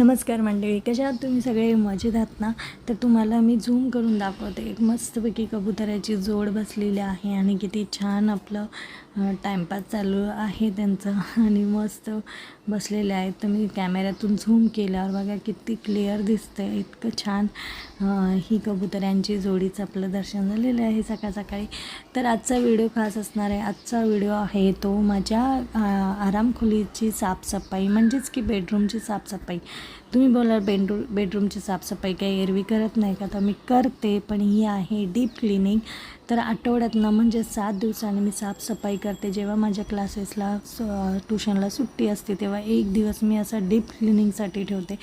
नमस्कार मंडळी कशा आहात तुम्ही? सगळे मजेत आहात ना? तर तुम्हाला मी झूम करून दाखवते. एक मस्तपैकी कबुतराची जोड बसलेली आहे आणि किती छान आपलं टाईमपास चालू आहे त्यांचं आणि मस्त बसलेले आहेत. तर मी कॅमेऱ्यातून झूम केल्यावर बघा किती क्लिअर दिसतं आहे इतकं छान ही कबुतरांची जोडीचं आपलं दर्शन झालेलं आहे सकाळ सकाळी. तर आजचा व्हिडिओ खास असणार आहे. आजचा व्हिडिओ आहे तो माझ्या आरामखोलीची साफसफाई म्हणजेच की बेडरूमची साफसफाई. तुम्ही बोला बेडरूम बेडरूमची साफसफाई काही एरवी करत नाही का? तर मी करते पण ही आहे डीप क्लिनिंग तर आठवड्यातनं म्हणजे सात दिवसांनी मी साफसफाई करते. जेव्हा माझ्या क्लासेसला ट्युशनला सुट्टी असते तेव्हा एक दिवस मी असं डीप क्लिनिंगसाठी ठेवते.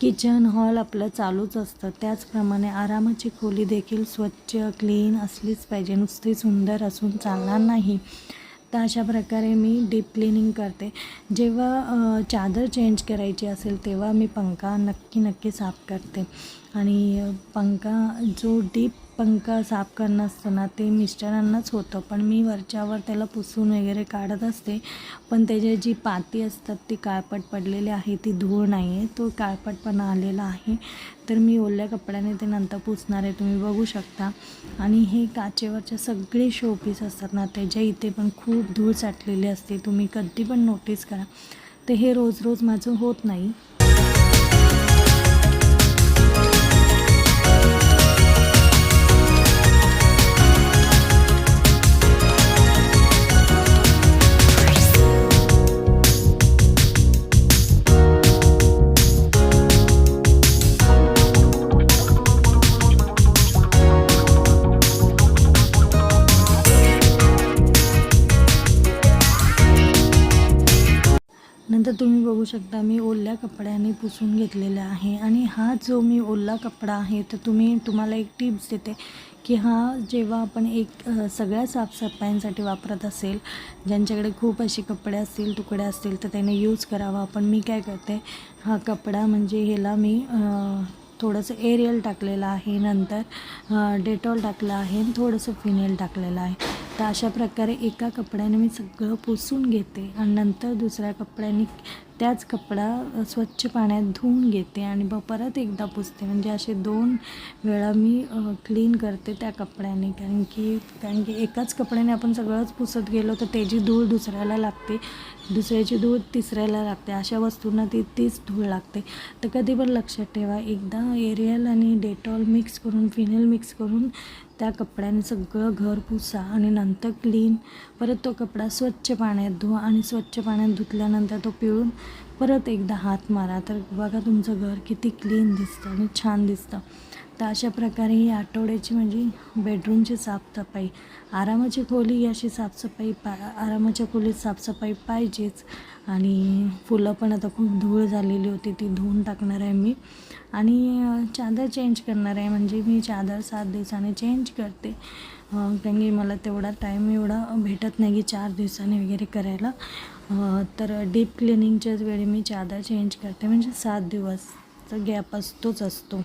किचन हॉल आपलं चालूच असतं. त्याचप्रमाणे आरामाची खोली देखील स्वच्छ क्लीन असलीच पाहिजे. नुसती सुंदर असून चालणार नाही. तर अशा प्रकारे मी डीप क्लिनिंग करते. जेव्हा चादर चेंज करायची असेल तेव्हा मी पंखा नक्की नक्की साफ करते. आणि पंखा जो डीप पंख साफ करणं असतं ना ते मिस्टरांनाच होतं. पण मी वरच्यावर त्याला पुसून वगैरे काढत असते. पण त्याची जी पाती असतात ती काळपट पडलेली आहे ती धूळ नाही आहे तो काळपटपणा आलेला आहे. तर मी ओल्या कपड्याने ते नंतर पुसणार आहे तुम्ही बघू शकता. आणि हे काचेवरचे सगळे शोपीस असतात ना त्याच्या इथे पण खूप धूळ साठलेली असते. तुम्ही कधी पण नोटीस करा. तर हे रोज रोज माझं होत नाही. तुम्ही बघू शकता मी ओल्या कपड्याने पुसून घेतलेला आहे. आणि हा जो मी ओला कपडा आहे तर तुम्ही तुम्हाला एक टिप्स देते की हा जेव्हा आपण एक सगळ्या साफसफाईंसाठी वापरत असेल ज्यांच्याकडे खूप असे कपडे असतील तुकडे असतील तर त्याने यूज करावा. पण मी काय करते हा कपडा म्हणजे ह्याला मी थोडंसं एरियल टाकलेलं आहे नंतर डेटॉल टाकलं आहे आणि थोडंसं फिनेल टाकलेलं आहे. तर अशा प्रकारे एका कपड्याने मी सगळं पुसून घेते आणि नंतर दुसऱ्या कपड्याने त्याच कपडा स्वच्छ पाण्यात धुवून घेते आणि ब परत एकदा पुसते. म्हणजे असे दोन वेळा मी क्लीन करते त्या कपड्याने. कारण की कारण की एकाच कपड्याने आपण सगळंच पुसत गेलो तर त्याची धूळ दुसऱ्याला लागते. दुसऱ्याची धूळ तिसऱ्याला लागते. अशा वस्तूंना ती तीच धूळ लागते. तर कधी पण लक्षात ठेवा एकदा एरियल आणि डेटॉल मिक्स करून फिनेल मिक्स करून त्या कपड्याने सगळं घर पुसा आणि नंतर क्लीन परत तो कपडा स्वच्छ पाण्यात धुवा आणि स्वच्छ पाण्यात धुतल्यानंतर तो पिळून परत एकदा हात मारा. तर बघा तुमचं घर किती क्लीन दिसतं आणि छान दिसतं. तर अशा प्रकारे ही आठवड्याची म्हणजे बेडरूमची साफसफाई आरामाची खोली अशी साफसफाई पा आरामाच्या खोलीत साफसफाई पाहिजेच. आणि फुलं पण आता खूप धूळ झालेली होती ती धुवून टाकणार आहे मी. आणि चादर चेंज करणार आहे. म्हणजे मी चादर सात दिवसाने चेंज करते. कारण की मला तेवढा टाईम एवढा भेटत नाही की चार दिवसाने वगैरे करायला. तर डीप क्लिनिंगच्याच वेळी मी चादर चेंज करते. म्हणजे सात दिवसचा गॅप असतोच असतो.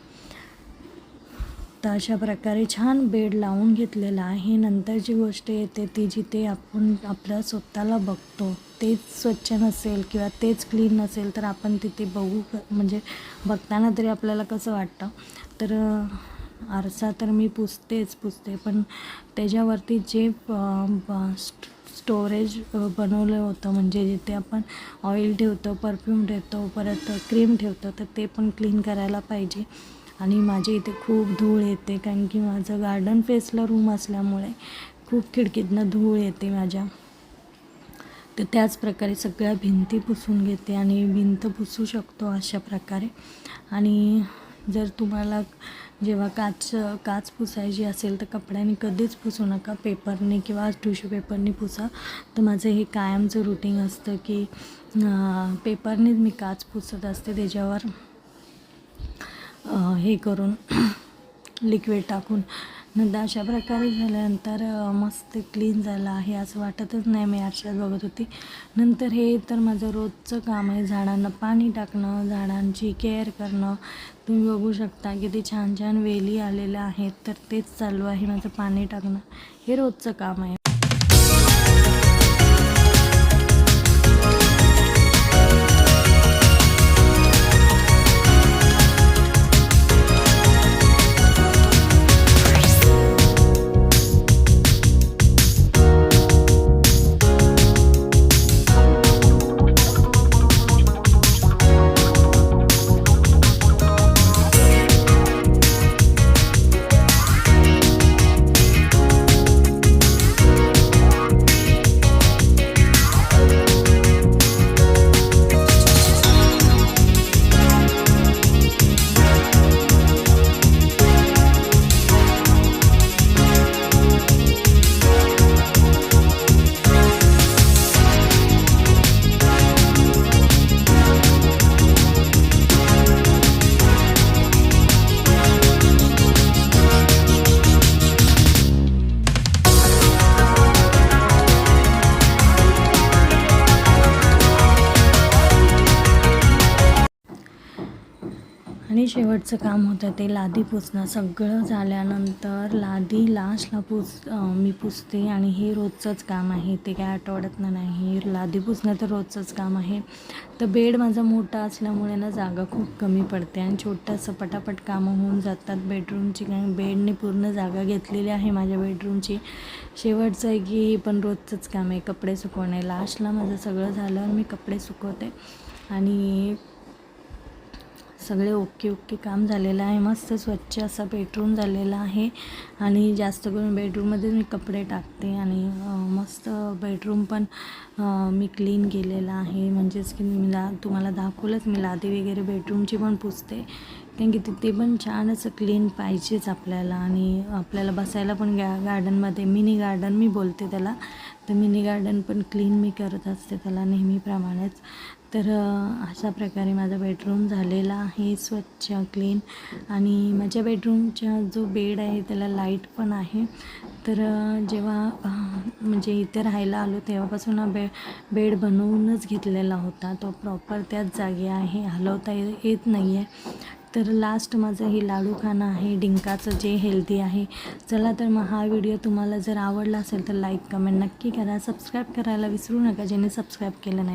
तर अशा प्रकारे छान बेड लावून घेतलेला आहे. नंतरची गोष्ट येते ती जिथे आपण आपल्या स्वतःला बघतो तेच स्वच्छ नसेल किंवा तेच क्लीन नसेल तर आपण तिथे बघू म्हणजे बघताना तरी आपल्याला कसं वाटतं? तर आरसा तर मी पुसतेच पुसते पण त्याच्यावरती जे ब- स्टोरेज बनवलं होतं म्हणजे जिथे आपण ऑइल ठेवतो परफ्यूम ठेवतो परत क्रीम ठेवतो तर ते पण क्लीन करायला पाहिजे. आणि माझ्या इथे खूप धूळ येते कारण की माझं गार्डन फेसला रूम असल्यामुळे खूप खिडकीतनं धूळ येते माझ्या. तर त्याच प्रकारे सगळ्या भिंती पुसून घेते आणि भिंत पुसू शकतो अशा प्रकारे. आणि जर तुम्हाला जेव्हा काच काच पुसायची असेल तर कपड्याने कधीच पुसू नका. पेपरने किंवा टिश्यू पेपरने पुसा. तर माझं हे कायमचं रुटीन असतं की पेपरनेच मी काच पुसत असते त्याच्यावर. हे करून लिक्विड टाकून. नंतर अशा प्रकारे झाल्यानंतर मस्त क्लीन झालं आहे असं वाटतच नाही मी आरशात बघत होती. नंतर हे तर माझं रोजचं काम आहे झाडांना पाणी टाकणं झाडांची केअर करणं. तुम्ही बघू शकता किती छान छान वेली आलेल्या आहेत तर तेच चालू आहे माझं पाणी टाकणं. हे रोजचं काम आहे. आणि शेवटचं काम होतं ते लादी पुसणं. सगळं झाल्यानंतर लादी लास्टला पुस मी पुसते आणि हे रोजचंच काम आहे. ते काय आठवड्यातनं नाही. लादी पुसणं तर रोजचंच काम आहे. तर बेड माझा मोठा असल्यामुळे ना जागा खूप कमी पडते आणि छोटंसं पटापट कामं होऊन जातात. बेडरूमची काय बेडने पूर्ण जागा घेतलेली आहे माझ्या बेडरूमची शेवटचं आहे की हे पण रोजचंच काम आहे. कपडे सुकवणे. लास्टला माझं सगळं झाल्यावर मी कपडे सुकवते. आणि सगळे ओके ओके काम झालेलं आहे. मस्त स्वच्छ असा बेडरूम झालेला आहे. आणि जास्त करून बेडरूममध्ये मी कपडे टाकते आणि मस्त बेडरूम पण मी क्लीन केलेला आहे. म्हणजेच की मी ला तुम्हाला दाखवलंच मी लादी वगैरे बेडरूमची पण पुसते. कारण की तिथे पण छान असं क्लीन पाहिजेच आपल्याला. आणि आपल्याला बसायला पण गा गार्डनमध्ये मिनी गार्डन मी बोलते त्याला. तर मिनी गार्डन पण क्लीन मी करत असते त्याला नेहमीप्रमाणेच. तर अशा प्रकारे माझा बेडरूम झालेला आहे स्वच्छ क्लीन आणि माझ्या बेडरूमचा जो बेड आहे त्याला लाइट पण आहे. तर जेव्हा म्हणजे इथे राहायला आलो तेव्हापासून हा बे बेड बनवूनच घेतलेला होता. तो प्रॉपर त्याच जागी आहे हलवता येत नाही आहे तर लास्ट माझं हे लाडू खाणं आहे डिंकाचं जे हेल्दी आहे. चला तर मग हा व्हिडिओ तुम्हाला जर आवडला असेल तर लाईक कमेंट नक्की करा. सबस्क्राईब करायला विसरू नका ज्याने सबस्क्राईब केलं नाही.